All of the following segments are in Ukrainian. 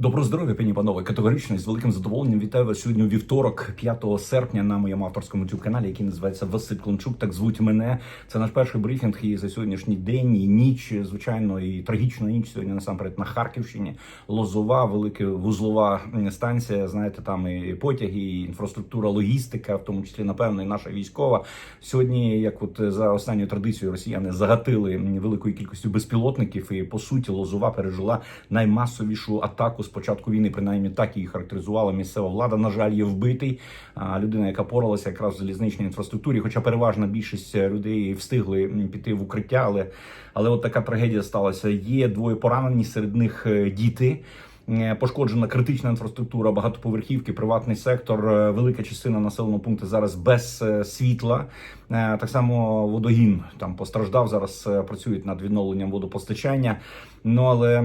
Доброго здоров'я, пані панове. Категорично з великим задоволенням вітаю вас сьогодні вівторок, 5 серпня, на моєму авторському youtube каналі, який називається Василь Клончук. Так звуть мене. Це наш перший брифінг і за сьогоднішній день і ніч, звичайно, і трагічна ніч сьогодні насамперед на Харківщині. Лозова, велика вузлова станція. Знаєте, там і потяги, і інфраструктура, логістика, в тому числі, напевно, і наша військова. Сьогодні, як от за останньою традицією, росіяни загатили великою кількістю безпілотників, і по суті, Лозова пережила наймасовішу атаку початку війни. Принаймні так її характеризувала місцева влада. На жаль, є вбитий людина, яка поралася якраз в залізничній інфраструктурі. Хоча переважна більшість людей встигли піти в укриття, але але от така трагедія сталася. Є двоє поранені, серед них е, діти. Е, Пошкоджена критична інфраструктура, багатоповерхівки, приватний сектор, е, велика частина населеного пункту зараз без е, світла. Так само водогін там постраждав. Зараз працюють над відновленням водопостачання. Ну але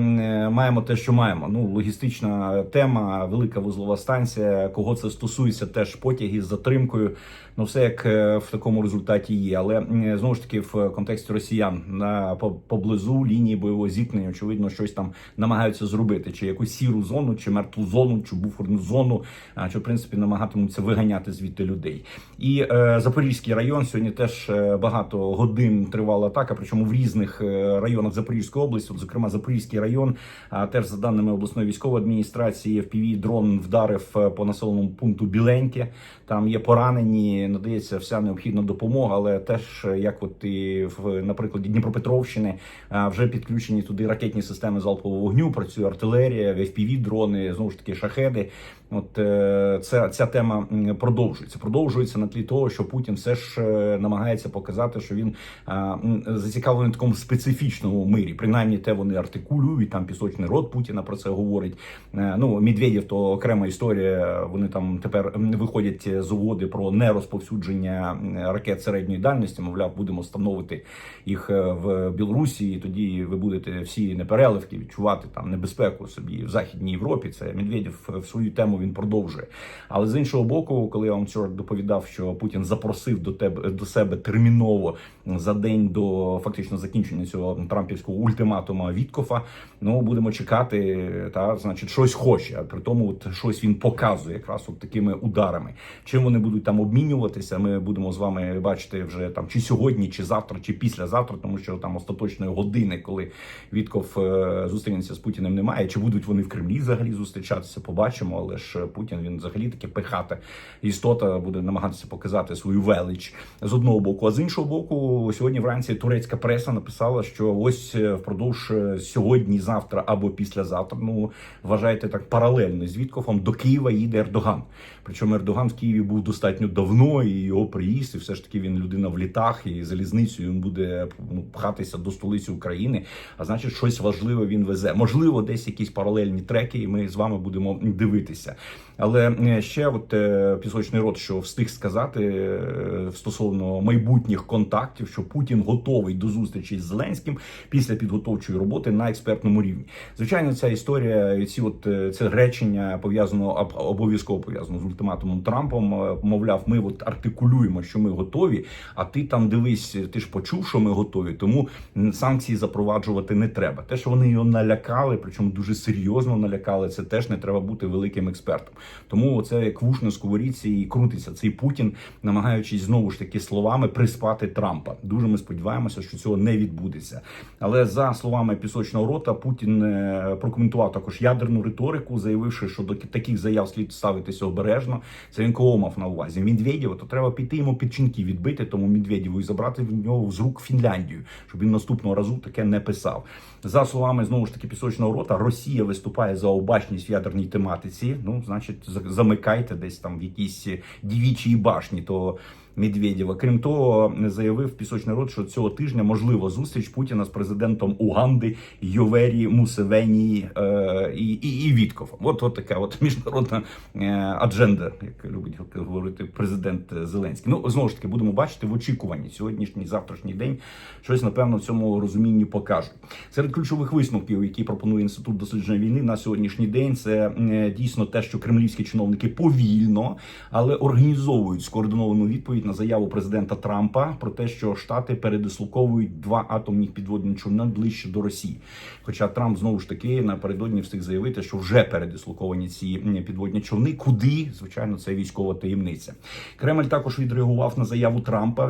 маємо те, що маємо. Ну логістична тема, велика вузлова станція. Кого це стосується, теж потяги з затримкою. Ну все як в такому результаті є. Але знову ж таки в контексті росіян на поблизу лінії бойового зіткнення, очевидно, щось там намагаються зробити, чи якусь сіру зону, чи мертву зону, чи буферну зону, чи в принципі намагатимуться виганяти звідти людей. І е, Запорізький район сьогодні теж е, багато годин тривала атака, причому в різних е, районах Запорізької області, от, зокрема Запорізький район, а теж за даними обласної військової адміністрації, в дрон вдарив е, по населеному пункту Біленьке. Там є поранені, надається вся необхідна допомога, але теж е, як от і в на прикладі Дніпропетровщини е, вже підключені туди ракетні системи залпового вогню, працює артилерія, FPV дрони, знову ж таки шахеди. От е, ця, тема продовжується. Продовжується на тлі того, що Путін все ж е, намагається показати, що він е, зацікавлений в такому специфічному мирі. Принаймні, те вони артикулюють. Там пісочний рот Путіна про це говорить. Е, ну Медведєв то окрема історія. Вони там тепер виходять з угоди про нерозповсюдження ракет середньої дальності. Мовляв, будемо встановити їх е, в Білорусі. І тоді ви будете всі непереливки відчувати там небезпеку собі в західній Європі. Це Медведєв в свою тему він продовжує. Але з іншого боку, коли я вам вчора доповідав, що Путін запросив до тебе до себе терміново за день до фактично закінчення цього трампівського ультиматума Віткофа, ну будемо чекати, та значить щось хоче. А при тому, от щось він показує якраз от такими ударами. Чим вони будуть там обмінюватися? Ми будемо з вами бачити вже там чи сьогодні, чи завтра, чи післязавтра, тому що там остаточної години, коли Вітков е, зустрінеться з Путіним, немає. Чи будуть вони в Кремлі взагалі зустрічатися? Побачимо, але ж Путін він взагалі таки пихата істота буде намагатися показати свою велич з одного боку. А з іншого боку, сьогодні вранці турецька преса написала, що ось е, впродовж е, сьогодні, завтра або післязавтра, ну вважайте так паралельно з Віткофом до Києва їде Ердоган. Причому Ердоган в Києві був достатньо давно, і його приїзд, і все ж таки він людина в літах і залізницею він буде ну, пхатися до столиці України. А значить, щось важливе він везе. Можливо, десь якісь паралельні треки, і ми з вами будемо дивитися. Але е, ще от е, пісочний рот, що встиг сказати е, стосовно майбутніх контактів, що Путін готовий до зустрічі з Зеленським після підготовчої роботи на експертному рівні. Звичайно, ця історія, ці от це речення пов'язано об- обов'язково пов'язано з ультиматумом Трампом. Е, Мовляв, ми от артикулюємо, що ми готові. А ти там дивись, ти ж почув, що ми готові. Тому санкції запроваджувати не треба. Те, що вони його налякали, причому дуже серйозно налякали, це теж не треба бути великим експертом. Тому це як вуш на сковорідці і крутиться цей Путін, намагаючись знову ж таки словами приспати Трампа. Дуже ми сподіваємося, що цього не відбудеться. Але за словами пісочного рота, Путін е, прокоментував також ядерну риторику, заявивши, що до таких заяв слід ставитися обережно. Це він кого мав на увазі. Медведєва, то треба піти йому підчинки відбити, тому Медведєву і забрати в нього з рук Фінляндію, щоб він наступного разу таке не писав. За словами знову ж таки пісочного рота, Росія виступає за обачність в ядерній тематиці. Ну, значить, за- замикайте десь там в якійсь дівічій башні. То Медведєва. Крім того, заявив пісочний рот, що цього тижня можлива зустріч Путіна з президентом Уганди Йовері Мусевені е, і, і, і Віткофом. От, от така от міжнародна е, адженда, як любить говорити президент Зеленський. Ну знову ж таки будемо бачити в очікуванні сьогоднішній завтрашній день. Щось напевно в цьому розумінні покажуть. Серед ключових висновків, які пропонує інститут дослідження війни на сьогоднішній день, це е, дійсно те, що кремлівські чиновники повільно, але організовують скоординовану відповідь на заяву президента Трампа про те, що Штати передислоковують два атомних підводні човна ближче до Росії. Хоча Трамп знову ж таки напередодні встиг заявити, що вже передислоковані ці підводні човни. Куди звичайно це військова таємниця. Кремль також відреагував на заяву Трампа,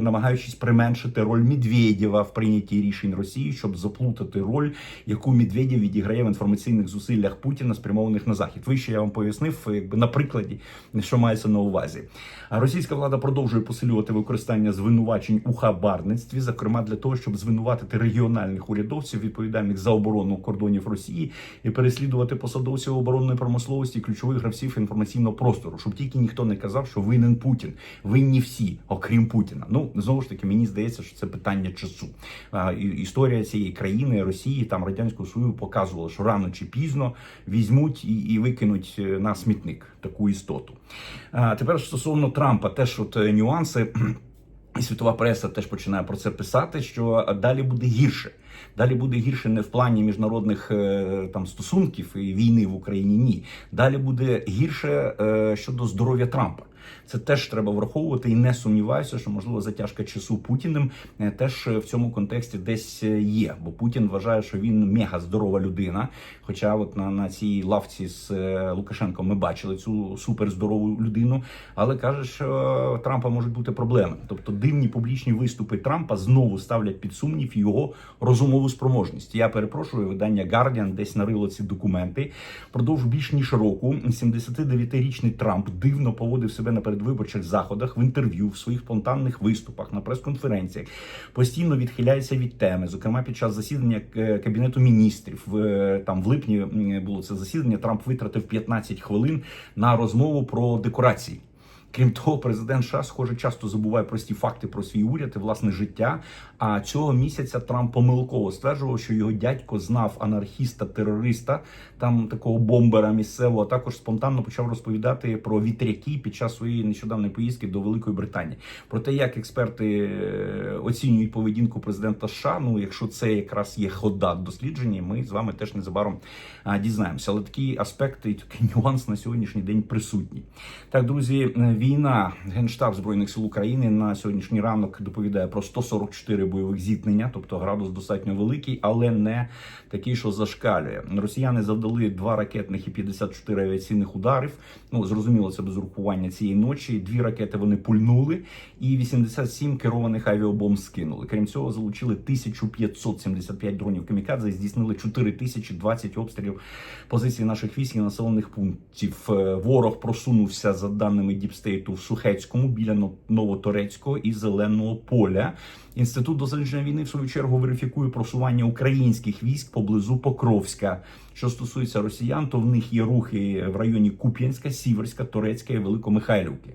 намагаючись применшити роль Медведєва в прийнятті рішень Росії, щоб заплутати роль, яку Медведєв відіграє в інформаційних зусиллях Путіна, спрямованих на захід. Вище я вам пояснив, якби на прикладі, що мається на увазі. Російська влада продовжує посилювати використання звинувачень у хабарництві, зокрема для того, щоб звинуватити регіональних урядовців, відповідальних за оборону кордонів Росії, і переслідувати посадовців оборонної промисловості і ключових гравців інформаційного простору, щоб тільки ніхто не казав, що винен Путін. Винні всі, окрім Путіна. Ну знову ж таки, мені здається, що це питання часу. А, Історія цієї країни Росії там радянського Союзу показувала, що рано чи пізно візьмуть і, і викинуть е, на смітник таку істоту. А тепер стосовно Трампа, теж от е, нюанси. І світова преса теж починає про це писати, що далі буде гірше. Далі буде гірше не в плані міжнародних е, там стосунків і війни в Україні. Ні, далі буде гірше е, щодо здоров'я Трампа. Це теж треба враховувати і не сумніваюся, що можливо затяжка часу Путіним е, теж в цьому контексті десь е, є. Бо Путін вважає, що він мега здорова людина. Хоча, от на, на цій лавці з е, Лукашенком ми бачили цю суперздорову людину, але каже, що Трампа можуть бути проблеми. Тобто дивні публічні виступи Трампа знову ставлять під сумнів його розумову спроможність. Я перепрошую, видання Guardian десь нарило ці документи. Продовж більш ніж року 79-річний Трамп дивно поводив себе на передвиборчих заходах в інтерв'ю, в своїх спонтанних виступах, на прес-конференціях. Постійно відхиляється від теми. Зокрема, під час засідання е, кабінету міністрів в е, там в липні було це засідання. Трамп витратив 15 хвилин на розмову про декорації. Крім того, президент США, схоже, часто забуває прості факти про свій уряд і власне життя. А цього місяця Трамп помилково стверджував, що його дядько знав анархіста-терориста, там такого бомбера місцевого. а Також спонтанно почав розповідати про вітряки під час своєї нещодавної поїздки до Великої Британії. Про те, як експерти е, оцінюють поведінку президента США. Ну, якщо це якраз є хода дослідження, ми з вами теж незабаром дізнаємося. Але такі аспекти і такий нюанс на сьогоднішній день присутні. Так, друзі, е, війна генштаб збройних сил України на сьогоднішній ранок доповідає про 144 бойових зіткнення, тобто градус достатньо великий, але не такий, що зашкалює. Росіяни завдали два ракетних і 54 авіаційних ударів. Ну зрозуміло, це без урахування цієї ночі. Дві ракети вони пульнули, і 87 керованих авіабомб скинули. Крім цього, залучили 1575 дронів камікадзе, і здійснили 4020 обстрілів позицій наших військ і населених пунктів. Е, Ворог просунувся за даними Діпстейту в Шухецькому біля Но- Новоторецького і Зеленого поля. Інститут дослідження війни в свою чергу верифікує просування українських військ поблизу Покровська. Що стосується росіян, то в них є рухи в районі Куп'янська, Сіверська, Турецька і Великомихайлівки.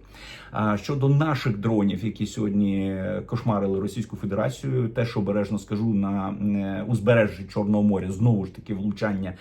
А щодо наших дронів, які сьогодні кошмарили Російську Федерацію, теж обережно скажу на е, узбережжі Чорного моря знову ж таки влучання е,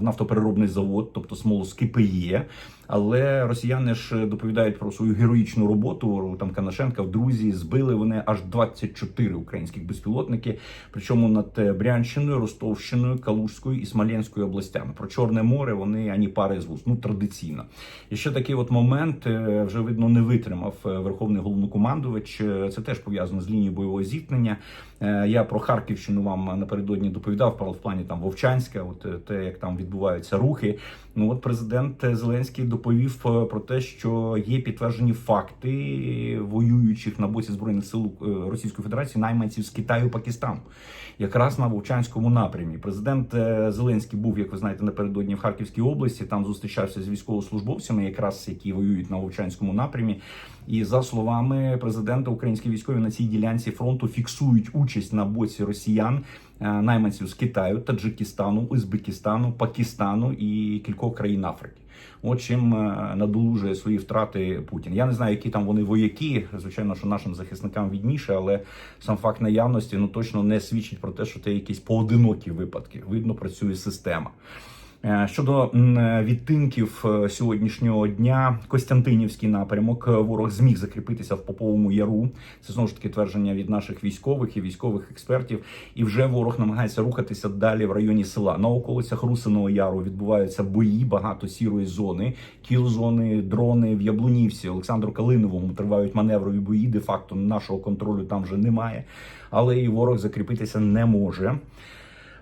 в нафтопереробний завод, тобто смолоскипи є. Але росіяни ж доповідають про свою героїчну роботу. Там Канашенка в друзі збили вони аж 24 українських безпілотники. Причому над е, Брянщиною, Ростовщиною, Калужською і Смоленською областями. Про Чорне море вони ані пари з вуст. Ну традиційно. І ще такий от момент е, вже видно не витримав е, верховний головнокомандувач. Е, Це теж пов'язано з лінією бойового зіткнення. Я про Харківщину вам напередодні доповідав про в плані там Вовчанська, от те, як там відбуваються рухи. Ну от президент Зеленський доповів про те, що є підтверджені факти воюючих на боці збройних сил Російської Федерації найманців з Китаю Пакистану, якраз на Вовчанському напрямі. Президент е, Зеленський був, як ви знаєте, напередодні в Харківській області. Там зустрічався з військовослужбовцями, якраз які воюють на Вовчанському напрямі. І за словами президента, українські військові на цій ділянці фронту фіксують участь на боці росіян, е, найманців з Китаю, Таджикистану, Узбекистану, Пакистану і кількох країн Африки. От чим е, надолужує свої втрати Путін. Я не знаю, які там вони вояки. Звичайно, що нашим захисникам відніше, але сам факт наявності ну точно не свідчить про те, що це якісь поодинокі випадки. Видно, працює система. Е, Щодо відтинків е, сьогоднішнього дня, Костянтинівський напрямок е, ворог зміг закріпитися в Поповому Яру. Це знову ж таки твердження від наших військових і військових експертів. І вже ворог намагається рухатися далі в районі села. На околицях Русиного Яру відбуваються бої, багато сірої зони, кіл-зони, дрони в Яблунівці. Олександру Калиновому тривають маневрові бої. Де факто нашого контролю там вже немає, але і ворог закріпитися не може.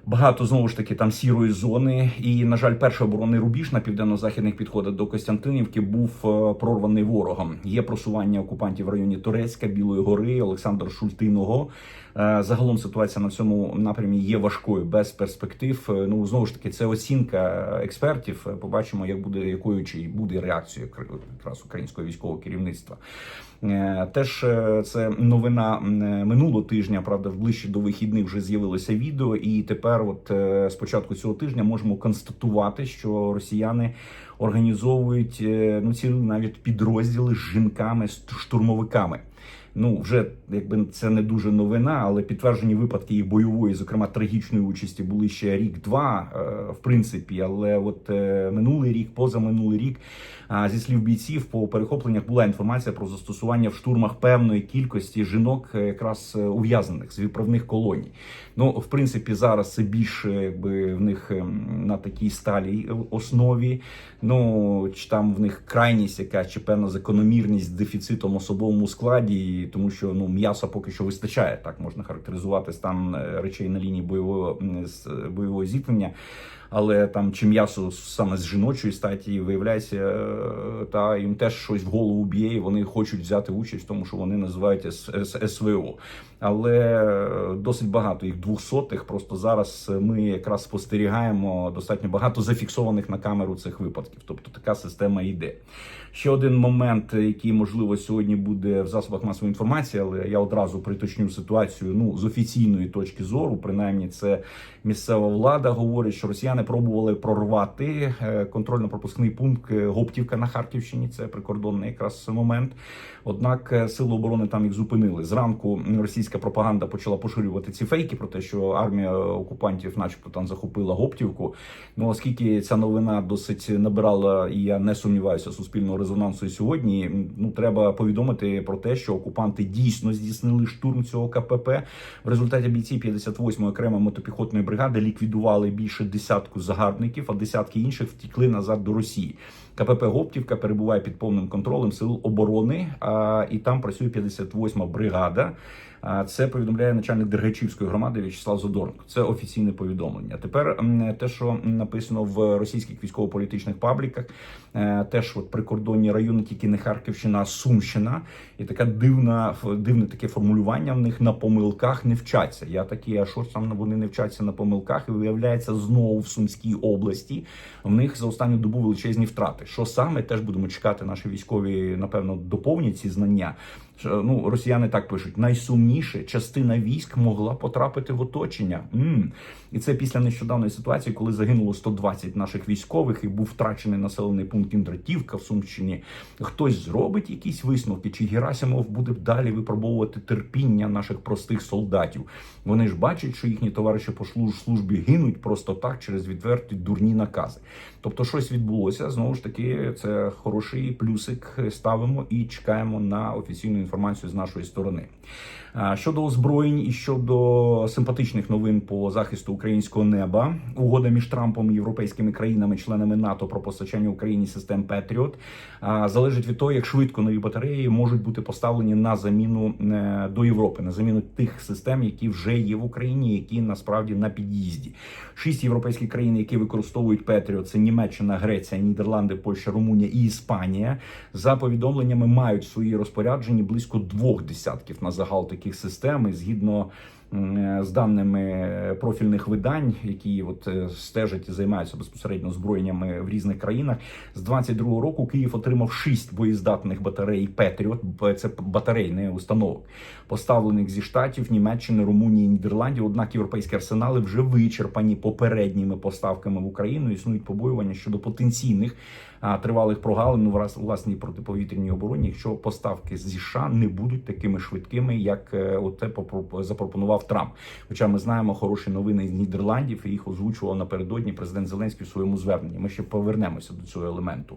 Багато знову ж таки там сірої зони, і на жаль, перший оборонний рубіж на південно-західних підходах до Костянтинівки був е, прорваний ворогом. Є просування окупантів в районі Турецька, Білої гори, Олександр Шультиного. Е, Загалом ситуація на цьому напрямі є важкою без перспектив. Е, Ну знову ж таки, це оцінка експертів. Побачимо, як буде якою чи буде реакція кр- якраз українського військового керівництва. Е, Теж е, це новина е, минулого тижня. Правда, ближче до вихідних вже з'явилося відео, і тепер, от з початку цього тижня, можемо констатувати, що росіяни організовують ну ці навіть підрозділи з жінками, з штурмовиками. Ну, вже якби це не дуже новина, але підтверджені випадки їх бойової, зокрема трагічної участі, були ще рік-два, е, в принципі. Але от е, минулий рік, позаминулий рік, зі слів бійців по перехопленнях була інформація про застосування в штурмах певної кількості жінок, е, якраз ув'язнених з відправних колоній. Ну, в принципі, зараз це більше якби в них на такій сталій основі. Ну чи там в них крайність, яка чи певна закономірність дефіцитом особовому складі, тому що ну м'яса поки що вистачає. Так можна характеризувати стан е, речей на лінії бойового е, бойового зіткнення. Але там чи м'ясо саме з жіночої статі виявляється, е, та їм теж щось в голову б'є, і вони хочуть взяти участь в тому, що вони називають СВО. Але е, досить багато їх двохсотих. Просто зараз ми якраз спостерігаємо достатньо багато зафіксованих на камеру цих випадків. Тобто така система йде. Ще один момент, який можливо сьогодні буде в засобах масової інформації, але я одразу приточню ситуацію. Ну з офіційної точки зору, принаймні, це місцева влада говорить, що росіяни пробували прорвати е, контрольно-пропускний пункт е, Гоптівка на Харківщині. Це прикордонний якраз момент. Однак е, сили оборони там їх зупинили. Зранку російська пропаганда почала поширювати ці фейки про те, що армія окупантів, начебто, там захопила Гоптівку. Ну оскільки ця новина досить набирала, і я не сумніваюся, суспільного резонансу сьогодні. Ну треба повідомити про те, що окупанти дійсно здійснили штурм цього КПП. В результаті бійці 58-ї окремої мотопіхотної бригади ліквідували більше десятку загарбників, а десятки інших втікли назад до Росії. КПП Гоптівка перебуває під повним контролем сил оборони, а, і там працює 58-ма бригада. Це повідомляє начальник Дергачівської громади В'ячеслав Задорнко. Це офіційне повідомлення. Тепер те, що написано в російських військово-політичних пабліках, е, теж от прикордонні райони, тільки не Харківщина, а Сумщина, і така дивна дивне таке формулювання в них на помилках не вчаться. Я такі, а що ж там вони не вчаться на помилках? І виявляється, знову в Сумській області в них за останню добу величезні втрати. Що саме теж будемо чекати, наші військові напевно доповнять ці знання. Ну, росіяни так пишуть: найсумніше частина військ могла потрапити в оточення. м І це після нещодавної ситуації, коли загинуло 120 наших військових і був втрачений населений пункт Індратівка в Сумщині. Хтось зробить якісь висновки, чи Герасимов буде далі випробовувати терпіння наших простих солдатів. Вони ж бачать, що їхні товариші по служ- службі гинуть просто так через відверті дурні накази. Тобто, щось відбулося. Знову ж таки, це хороший плюсик. Ставимо і чекаємо на офіційну інформацію з нашої сторони. А, Щодо озброєнь і щодо симпатичних новин по захисту українського неба, угода між Трампом і європейськими країнами-членами НАТО про постачання Україні систем Петріот залежить від того, як швидко нові батареї можуть бути поставлені на заміну е, до Європи, на заміну тих систем, які вже є в Україні, які насправді на під'їзді. Шість європейських країн, які використовують Петріот, це Німеччина, Греція, Нідерланди, Польща, Румунія і Іспанія. За повідомленнями мають в своїй розпорядженні близько двох десятків на загал таких систем. І згідно з даними профільних видань, які от е, стежать і займаються безпосередньо зброєннями в різних країнах. З 22-го року Київ отримав шість боєздатних батарей Петріот. Це батарей, не установок, поставлених зі штатів Німеччини, Румунії, Нідерландів. Однак європейські арсенали вже вичерпані попередніми поставками в Україну. Існують побоювання щодо потенційних тривалих прогалин у власній протиповітряній обороні, якщо поставки зі США не будуть такими швидкими, як е, оте попро- запропонував Трамп. Хоча ми знаємо хороші новини з Нідерландів, і їх озвучував напередодні президент Зеленський у своєму зверненні. Ми ще повернемося до цього елементу.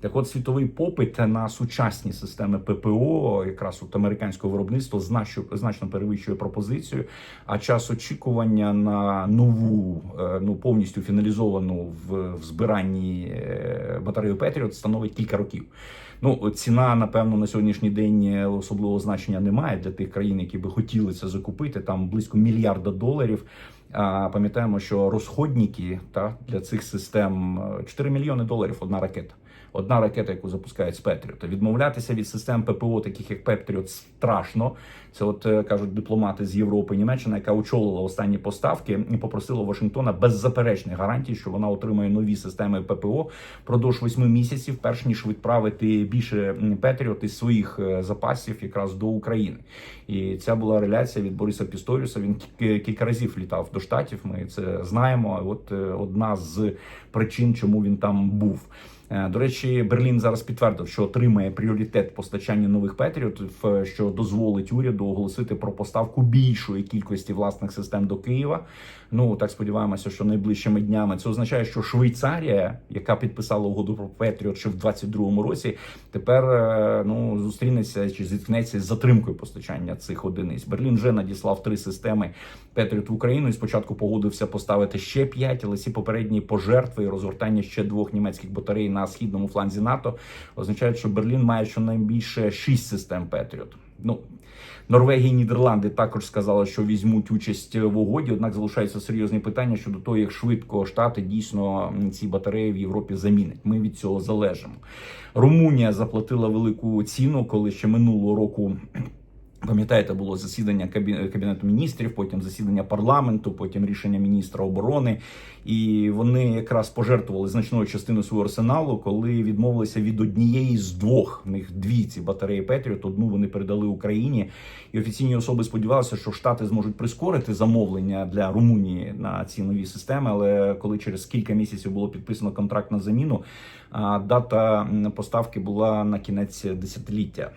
Так, от світовий попит на сучасні системи ППО, якраз от американського виробництва, значно значно перевищує пропозицію. А час очікування на нову, е, ну повністю фіналізовану в, в збиранні е, батарею Петріот становить кілька років. Ну, ціна, напевно, на сьогоднішній день особливого значення немає для тих країн, які би хотіли це закупити. Там близько мільярда доларів. А пам'ятаємо, що розходники та для цих систем е, 4 мільйони доларів одна ракета. Одна ракета, яку запускають з Петріота. Відмовлятися від систем ППО, таких як Петріот, страшно. Це, от е, кажуть дипломати з Європи, Німеччина, яка очолила останні поставки, і попросила Вашингтона беззаперечних гарантій, що вона отримає нові системи ППО впродовж восьми місяців, перш ніж відправити більше Петріот із своїх е, запасів якраз до України. І ця була реляція від Бориса Пісторіуса. Він кілька разів літав до штатів. Ми це знаємо. От е, одна з причин, чому він там був. Е, До речі, Берлін зараз підтвердив, що отримає пріоритет постачання нових Петріотів, е, що дозволить уряду оголосити про поставку більшої кількості власних систем до Києва. Ну так сподіваємося, що найближчими днями це означає, що Швейцарія, яка підписала угоду про Петріот ще в 22-му році, тепер е, ну зустрінеться чи зіткнеться з затримкою постачання цих одиниць. Берлін вже надіслав три системи Петріот в Україну і спочатку погодився поставити ще п'ять, але ці попередні пожертви і розгортання ще двох німецьких батарей на східному фланзі НАТО означають, що Берлін має щонайбільше шість систем Петріот. Ну Норвегія і Нідерланди також сказали, що візьмуть участь в угоді. Однак залишаються серйозні питання щодо того, як швидко штати дійсно ці батареї в Європі замінять. Ми від цього залежимо. Румунія заплатила велику ціну, коли ще минулого року. Пам'ятаєте, було засідання кабі- кабінету міністрів, потім засідання парламенту, потім рішення міністра оборони, і вони якраз пожертвували значною частиною свого арсеналу, коли відмовилися від однієї з двох в них дві ці батареї Петріот. Одну вони передали Україні, і офіційні особи сподівалися, що штати зможуть прискорити замовлення для Румунії на ці нові системи. Але коли через кілька місяців було підписано контракт на заміну, дата поставки була на кінець десятиліття.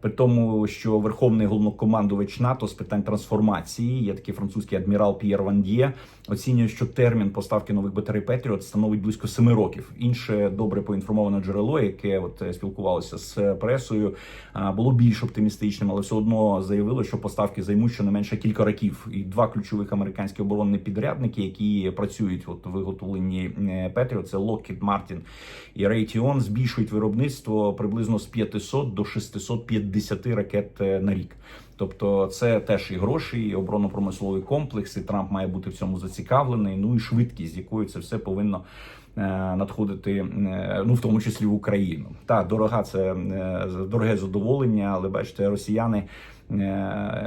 При тому, що верховний головнокомандувач НАТО з питань трансформації, є такий французький адмірал П'єр Вандє, оцінює, що термін поставки нових батарей Петріот становить близько семи років. Інше добре поінформоване джерело, яке от е, спілкувалося з пресою, було більш оптимістичним, але все одно заявило, що поставки займуть щонайменше кілька років. І два ключових американські оборонні підрядники, які працюють от виготовленні е, Петріот, це Lockheed Martin і Raytheon, збільшують виробництво приблизно з 500 до 650 ракет е, на рік. Тобто це теж і гроші, і оборонно-промисловий комплекс, і Трамп має бути в цьому зацікавлений. Ну і швидкість, з якою це все повинно е, надходити, е, ну в тому числі в Україну. Так, дорога це дороге задоволення, але бачите, росіяни.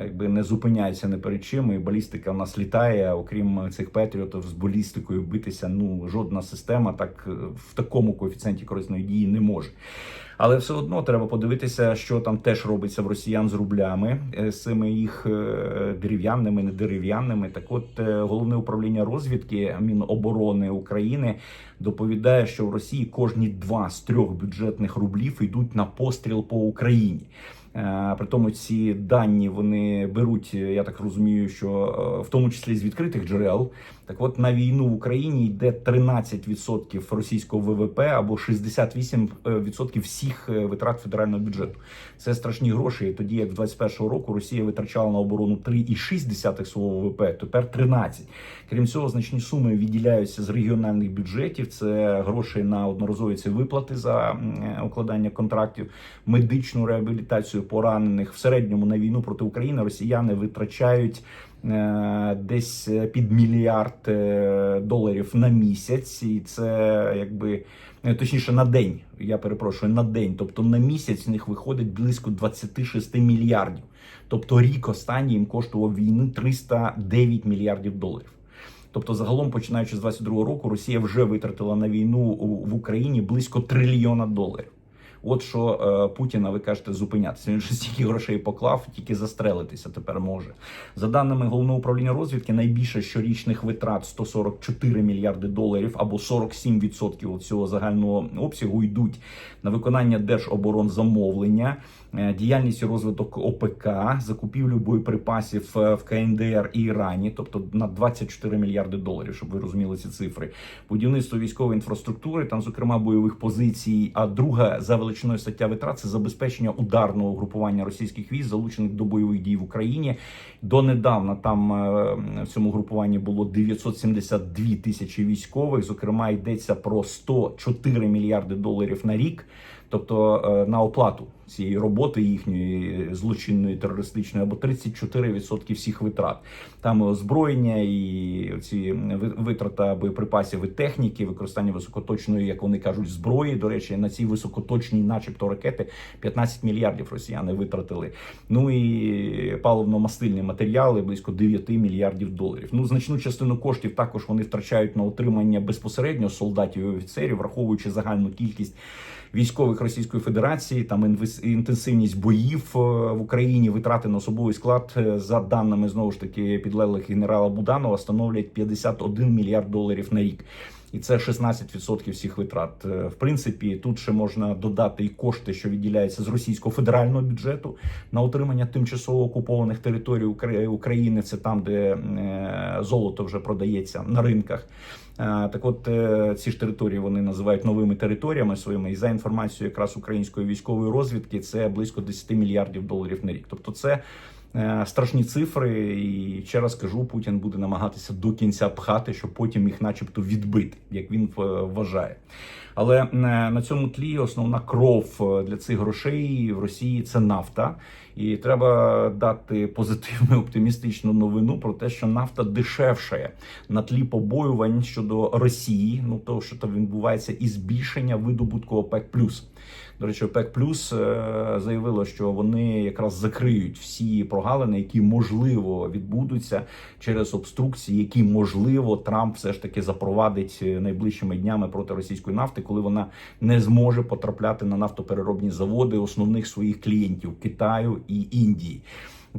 Якби не зупиняються не перед чим, і балістика в нас літає. Окрім цих петріотів з балістикою битися. Ну жодна система так е, в такому коефіцієнті корисної дії не може. Але все одно треба подивитися, що там теж робиться в росіян з рублями, е, з цими їх е, дерев'яними, не дерев'яними. Так, от головне управління розвідки Міноборони України доповідає, що в Росії кожні два з трьох бюджетних рублів йдуть на постріл по Україні. Е, При тому ці дані вони беруть, я так розумію, що е, в тому числі з відкритих джерел. Так, от на війну в Україні йде 13% російського ВВП або 68% всіх е, витрат федерального бюджету. Це страшні гроші. Тоді як в 21 року Росія витрачала на оборону 3,6 свого ВВП, тепер 13. Крім цього, значні суми відділяються з регіональних бюджетів. Це гроші на одноразові ці виплати за е, укладання контрактів, медичну реабілітацію поранених. В середньому на війну проти України росіяни витрачають. Е, Десь під мільярд е, доларів на місяць, і це якби е, точніше на день. Я перепрошую на день. Тобто на місяць в них виходить близько 26 мільярдів. Тобто рік останній їм коштував війни 309 мільярдів доларів. Тобто, загалом, починаючи з 22 року, Росія вже витратила на війну в Україні близько трильйона доларів. От що е, Путіна, ви кажете, зупинятися. Він же стільки грошей поклав, тільки застрелитися тепер може. За даними головного управління розвідки, найбільше щорічних витрат 144 мільярди доларів або 47% цього загального обсягу йдуть на виконання держоборонзамовлення, діяльність і розвиток ОПК, закупівлю боєприпасів е, в КНДР і Ірані, тобто на 24 мільярди доларів, щоб ви розуміли ці цифри. Будівництво військової інфраструктури, там, зокрема, бойових позицій. А друга за величиною стаття витрат це забезпечення ударного угрупування російських військ, залучених до бойових дій в Україні. Донедавна там е, в цьому групуванні було 972 тисячі військових. Зокрема, йдеться про 104 мільярди доларів на рік. Тобто е, на оплату цієї роботи їхньої злочинної терористичної або 34% всіх витрат. Там озброєння і ці ви- витрата боєприпасів і техніки, використання високоточної, як вони кажуть, зброї. До речі, на ці високоточні, начебто, ракети 15 мільярдів росіяни витратили. Ну і паливно-мастильні матеріали близько 9 мільярдів доларів. Ну значну частину коштів також вони втрачають на отримання безпосередньо солдатів і офіцерів, враховуючи загальну кількість військових Російської Федерації, там інтенсивність боїв е, в Україні, витрати на особовий склад е, за даними знову ж таки підлеглих генерала Буданова становлять 51 мільярд доларів на рік. І це 16% всіх витрат. Е, В принципі, тут ще можна додати і кошти, що відділяються з російського федерального бюджету на утримання тимчасово окупованих територій Укра- України. Це там, де е, золото вже продається на ринках. Е, Так, от ці ж території вони називають новими територіями своїми, і за інформацією якраз української військової розвідки, це близько 10 мільярдів доларів на рік. Тобто, це страшні цифри. І ще раз кажу, Путін буде намагатися до кінця пхати, щоб потім їх, начебто, відбити, як він е, вважає. Але е, на цьому тлі основна кров е, для цих грошей в Росії це нафта. І треба дати позитивну оптимістичну новину про те, що нафта дешевшає на тлі побоювань щодо Росії, ну того, що там відбувається, і збільшення видобутку ОПЕК+. До речі, ОПЕК Плюс е, заявило, що вони якраз закриють всі прогалини, які можливо відбудуться через обструкції, які можливо Трамп все ж таки запровадить е, найближчими днями проти російської нафти, коли вона не зможе потрапляти на нафтопереробні заводи основних своїх клієнтів Китаю і Індії.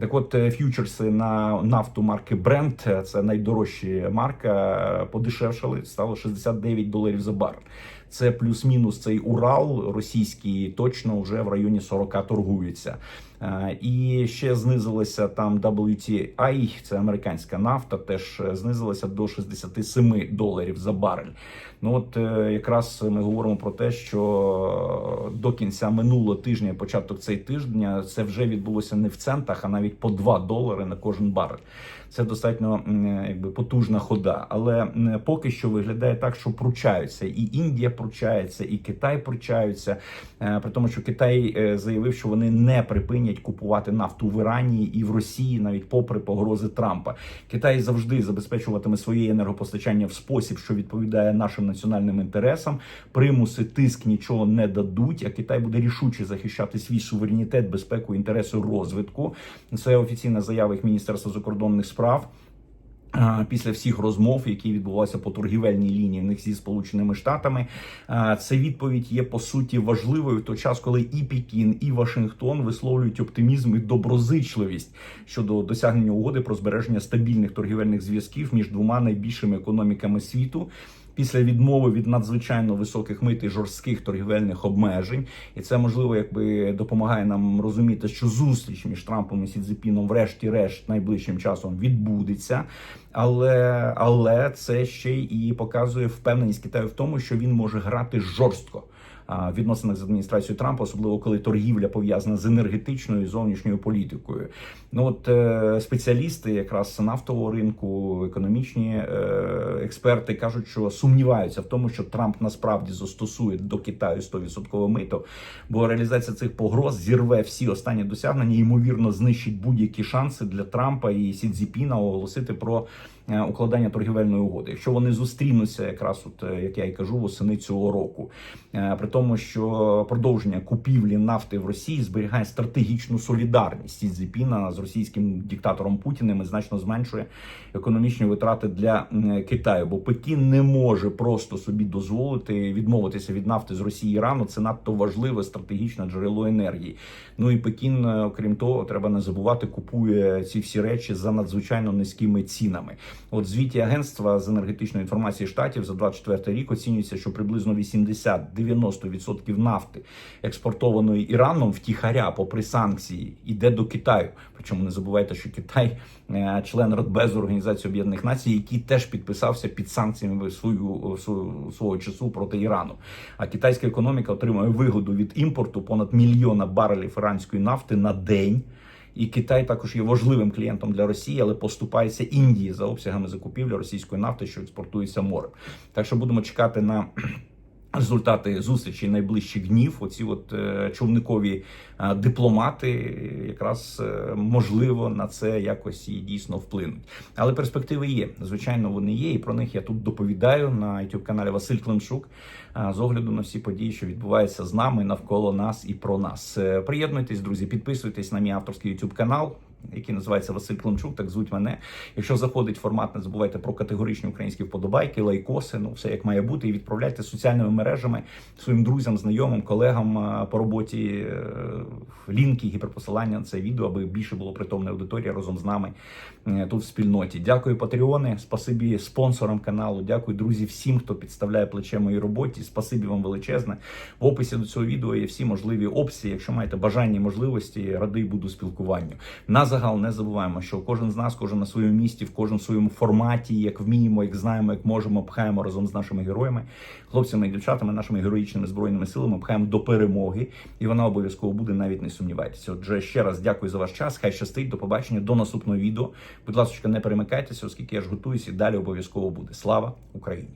Так от е, ф'ючерси на нафту марки Brent, це найдорожча марка, подешевшали, стало 69 доларів за барель. Це плюс-мінус цей Урал російський точно вже в районі 40 торгується. Е, І ще знизилося там WTI, це американська нафта, теж е, знизилася до 67 доларів за барель. Ну от е, якраз ми говоримо про те, що до кінця минулого тижня, початок цей тижня, це вже відбулося не в центах, а навіть по 2 долари на кожен барель. Це достатньо якби потужна хода, але поки що виглядає так, що пручаються і Індія пручається, і Китай пручаються. Е, При тому, що Китай е, заявив, що вони не припинять купувати нафту в Ірані і в Росії, навіть попри погрози Трампа. Китай завжди забезпечуватиме своє енергопостачання в спосіб, що відповідає нашим національним інтересам. Примуси, тиск нічого не дадуть. А Китай буде рішуче захищати свій суверенітет, безпеку, інтереси розвитку. Це офіційна заява їх Міністерства закордонних справ. Після всіх розмов, які відбувалися по торгівельній лінії в них зі сполученими штатами, це відповідь є по суті важливою в той час, коли і Пікін, і Вашингтон висловлюють оптимізм і доброзичливість щодо досягнення угоди про збереження стабільних торгівельних зв'язків між двома найбільшими економіками світу. Після відмови від надзвичайно високих мит і жорстких торгівельних обмежень, і це можливо, якби допомагає нам розуміти, що зустріч між Трампом і Сідзепіном, врешті-решт, найближчим часом відбудеться. Але але це ще і показує впевненість Китаю в тому, що він може грати жорстко відносинах з адміністрацією Трампа, особливо коли торгівля пов'язана з енергетичною і зовнішньою політикою. Ну от е, спеціалісти, якраз нафтового ринку, економічні е, експерти кажуть, що сумніваються в тому, що Трамп насправді застосує до Китаю 100% мито, бо реалізація цих погроз зірве всі останні досягнення, і, ймовірно, знищить будь-які шанси для Трампа і Сі Цзіпіна оголосити про укладання торгівельної угоди. Якщо вони зустрінуться, якраз от е, як я і кажу, восени цього року, Е, при тому, що продовження купівлі нафти в Росії зберігає стратегічну солідарність Сі Цзіпіна з російським диктатором Путіним і значно зменшує економічні витрати для Китаю, бо Пекін не може просто собі дозволити відмовитися від нафти з Росії і. Це надто важливе стратегічне джерело енергії. Ну і Пекін, е, окрім того, треба не забувати, купує ці всі речі за надзвичайно низькими цінами. От звіті агентства з енергетичної інформації штатів за 24 рік оцінюється, що приблизно 80-90% нафти, експортованої Іраном втіхаря, попри санкції, іде до Китаю. Причому не забувайте, що Китай е, член Радбезу Організації Об'єднаних Націй, який теж підписався під санкціями свою, свого, свого часу проти Ірану. А китайська економіка отримує вигоду від імпорту понад мільйона барелів іранської нафти на день. І Китай також є важливим клієнтом для Росії, але поступається Індії за обсягами закупівлі російської нафти, що експортується морем. Так що будемо чекати на. Результати зустрічі найближчих днів, оці от е, човникові е, дипломати, якраз е, можливо на це якось і дійсно вплинуть. Але перспективи є. Звичайно, вони є, і про них я тут доповідаю на youtube каналі Василь Климшук з огляду на всі події, що відбуваються з нами навколо нас і про нас. Приєднуйтесь, друзі, підписуйтесь на мій авторський youtube канал який називається Василь Климчук, так звуть мене. Якщо заходить формат, не забувайте про категоричні українські вподобайки, лайкоси, ну все як має бути, і відправляйте соціальними мережами своїм друзям, знайомим, колегам по роботі е, лінки, гіперпосилання на це відео, аби більше було притомної аудиторії разом з нами е, тут в спільноті. Дякую, Патреони, спасибі спонсорам каналу. Дякую, друзі, всім, хто підставляє плече моїй роботі. Спасибі вам величезне. В описі до цього відео є всі можливі опції. Якщо маєте бажання і можливості, радий буду спілкуванню. На загал не забуваємо, що кожен з нас, кожен на своєму місці, в кожен своєму форматі, як вміємо, як знаємо, як можемо, пхаємо разом з нашими героями, хлопцями і дівчатами, нашими героїчними збройними силами, пхаємо до перемоги, і вона обов'язково буде, навіть не сумнівайтеся. Отже, ще раз дякую за ваш час. Хай щастить, до побачення, до наступного відео. Будь ласка, не перемикайтеся, оскільки я ж готуюсь і далі обов'язково буде. Слава Україні!